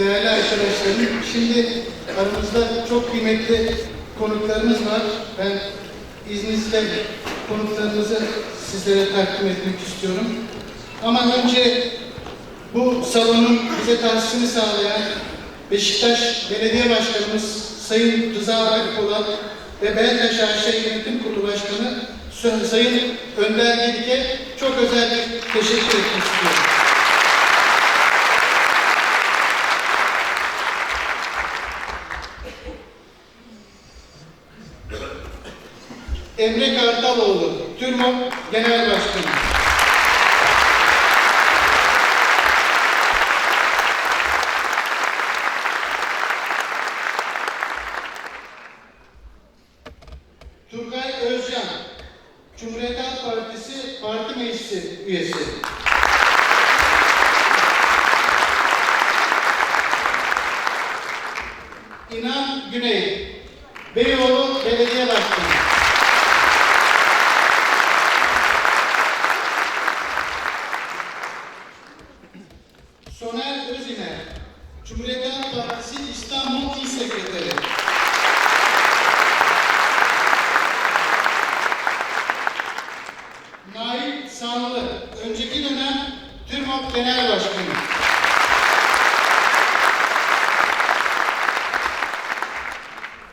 değerli arkadaşlarım, şimdi aramızda çok kıymetli konuklarımız var. Ben izninizle konuklarımızı sizlere takdim etmek istiyorum. Ama önce bu salonun bize tahsisini sağlayan Beşiktaş Belediye Başkanımız Sayın Rıza Akpolat ve Beltaş AŞ Yönetim Kurulu Başkanı Sayın Önder Gelike çok özel bir teşekkür etmek istiyorum. Emre Kartaloğlu, TÜRMOP Genel Başkanı. Turgay Özcan, Cumhuriyet Halk Partisi Parti Meclisi üyesi. İnan Güney, Beyoğlu Belediye Başkanı. Soner Öziner, Cumhuriyet Halk Partisi İstanbul İl Sekreteri. Nail Sanlı, önceki dönem TÜRMOP Genel Başkanı.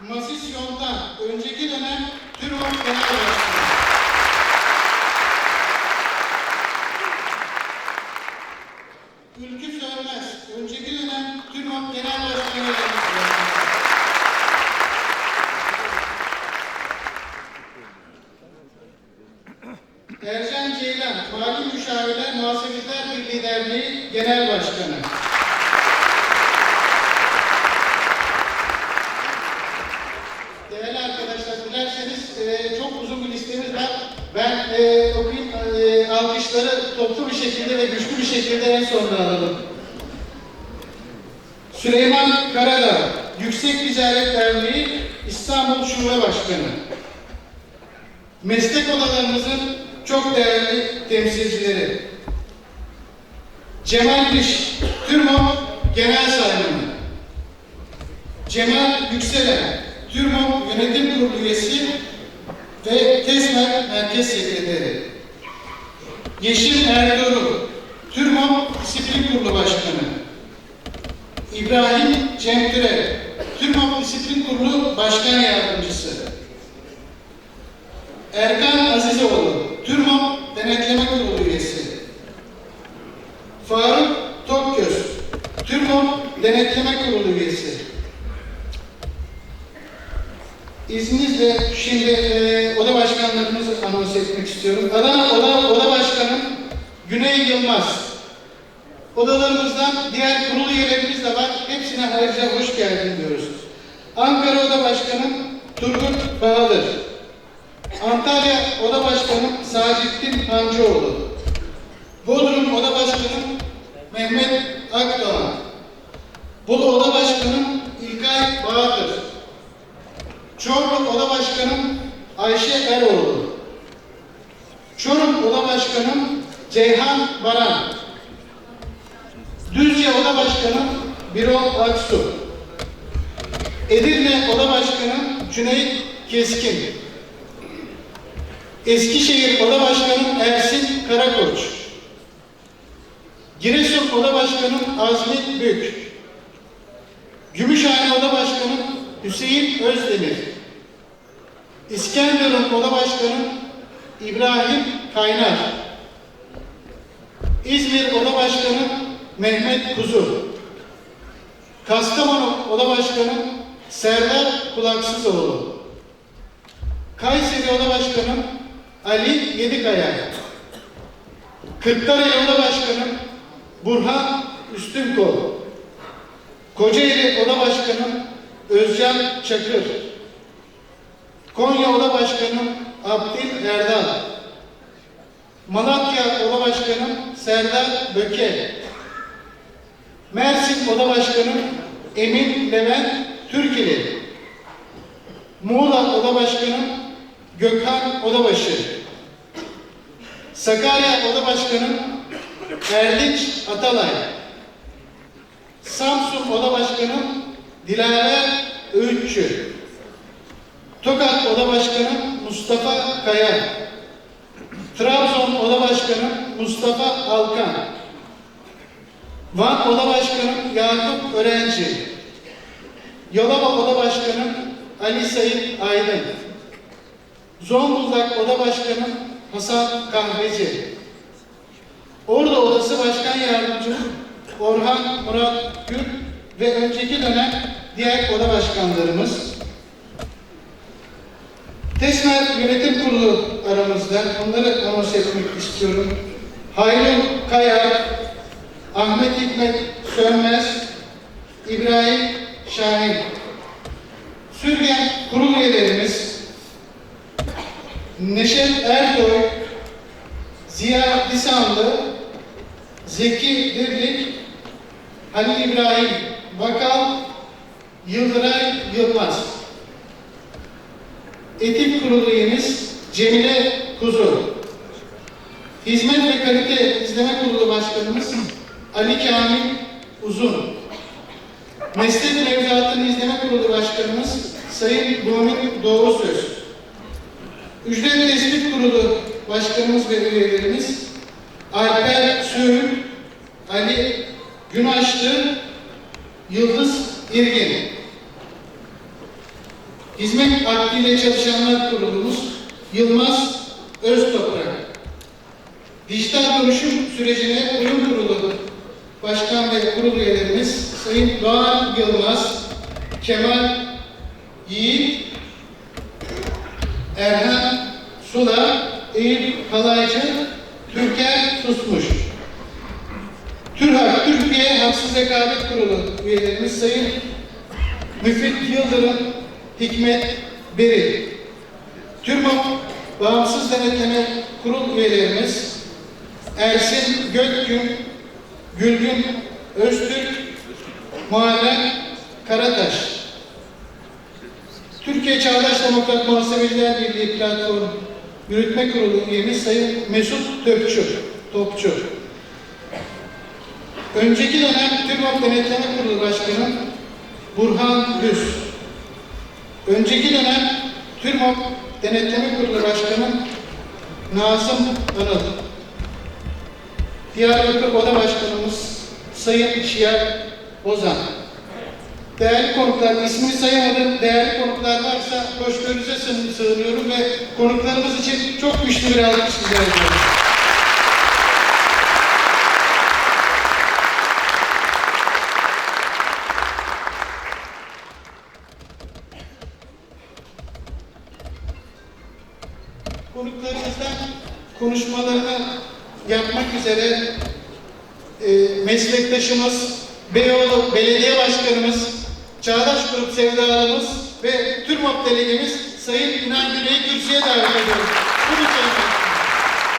Masis Yontan, önceki dönem TÜRMOP Genel Başkanı. Ülkü Sönmez, önceki dönem TÜRMOP Genel Başkanı yardımcısı. Ercan Ceylan, Mali Müşavirler Muhasebeciler Birliği Derneği Genel Başkanı. Değerli arkadaşlar, dilerseniz e, çok uzun bir listemiz var. Ben e, okuyayım, e, alkışları toplu bir şekilde ve güçlü bir şekilde en sonunda alalım. Süleyman Karadağ, Yüksek Ticaret Derneği İstanbul Şube Başkanı. Meslek odalarımızın çok değerli temsilcileri. Cemal Diş, TÜRMOP Genel Saymanı. Cemal Yükselen, TÜRMOP Yönetim Kurulu üyesi ve TESMER Merkez Sekreteri. Yeşim Erdoğru, TÜRMOP Disiplin Kurulu Başkanı. İbrahim Cemtire, TÜRMOP Disiplin Kurulu Başkan Yardımcısı. Erkan Azizoğlu, TÜRMOP Denetleme Kurulu üyesi. Faruk Tokgöz, TÜRMOP Denetleme Kurulu üyesi. İzninizle şimdi e, oda başkanlarımızı anons etmek istiyorum. Adana Oda, Oda Başkanım Güney Yılmaz. Odalarımızdan diğer kurulu üyelerimiz de var. Hepsine ayrıca hoş geldin diyoruz. Ankara Oda Başkanım Turgut Bahadır. Antalya Oda Başkanım Sacittin Hancıoğlu. Bodrum Oda Başkanım Mehmet Akdoğan. Bolu Oda Başkanım Oda Başkanım Ceyhan Baran. Düzce Oda Başkanım Birol Aksu. Edirne Oda Başkanım Cüneyt Keskin. Eskişehir Oda Başkanım Ersin Karakoç. Giresun Oda Başkanım Azmi Bük. Gümüşhane Oda Başkanım Hüseyin Özdemir. İskenderun Oda Başkanım İbrahim Kaynar. İzmir Oda Başkanım Mehmet Kuzu. Kastamonu Oda Başkanım Serdar Kulaksızoğlu. Kayseri Oda Başkanım Ali Yedikaya. Kırklareli Oda Başkanım Burhan Üstünkol. Kocaeli Oda Başkanım Özcan Çakır. Konya Oda Başkanım Abdil Erdal. Malatya Oda Başkanım Serdar Böke. Mersin Oda Başkanım Emin Levent Türkili. Muğla Oda Başkanım Gökhan Odabaşı. Sakarya Oda Başkanım Erdinç Atalay. Samsun Oda Başkanım Dilaver Öğütçü. Tokat Oda Başkanım Mustafa Kaya. Trabzon Oda Başkanım Mustafa Alkan. Van Oda Başkanım Yakup Öğrenci. Yalova Oda Başkanım Ali Sayın Aydın. Zonguldak Oda Başkanım Hasan Kahveci. Ordu Odası Başkan Yardımcımız Orhan Murat Gül ve önceki dönem diğer oda başkanlarımız. TESMER Yönetim Kurulu aramızda. Onları anons etmek istiyorum. Hayrun Kaya, Ahmet Hikmet Sönmez, İbrahim Şahin. Sürgen kurul üyelerimiz Neşet Erdoğ, Ziya Lisanlı, Zeki Dirlik, Halil İbrahim Bakal, Yıldıray Yılmaz. Etik Kurulu üyemiz Cemile Kuzu. Hizmet ve Kalite İzleme Kurulu Başkanımız Ali Kamil Uzun. Meslek Mevzuatını İzleme Kurulu Başkanımız Sayın Muhammed Doğru Söz. Ücret Tespit Kurulu Başkanımız ve üyelerimiz Alper Söğüt, Ali Günaşlı, Yıldız İrgin. Hizmet akdiyle çalışanlar kurulumuz Yılmaz Öztoprak. Dijital dönüşüm sürecine uyum kurulu başkan ve kurul üyelerimiz Sayın Doğan Yılmaz, Kemal Yiğit, Erhan Sula, Eyüp Kalaycı, Türker Susmuş. TÜRHAK, Türkiye Haksız Rekabet Kurulu üyelerimiz Sayın Müfit Yıldırım, Hikmet Beril. TÜRMOP Bağımsız Denetleme Kurul üyelerimiz Ersin Gökgün, Gülgün Öztürk, Muharrem Karataş. Türkiye Çağdaş Demokrat Muhasebeciler Birliği Platform Yürütme Kurulu üyemiz Sayın Mesut Töpçü, Topçu. Önceki dönem TÜRMOP Denetleme Kurulu Başkanı Burhan Düz. Önceki dönem TÜRMOP Denetleme Kurulu Başkanı Nazım Anıl. Diyarbakır Oda Başkanımız Sayın Şiar Ozan. Değerli konuklar, ismini sayamadım. Değerli konuklar varsa hoşgörünüze sığ- sığınıyorum ve konuklarımız için çok güçlü bir alkış rica. Konuşmalarını yapmak üzere e, meslektaşımız, Beyoğlu Belediye Başkanımız, Çağdaş Grup Sevdalımız ve TÜRMOP Delegemiz Sayın İnan Güney'i kürsüye davet ediyoruz. Sayın Başkanım.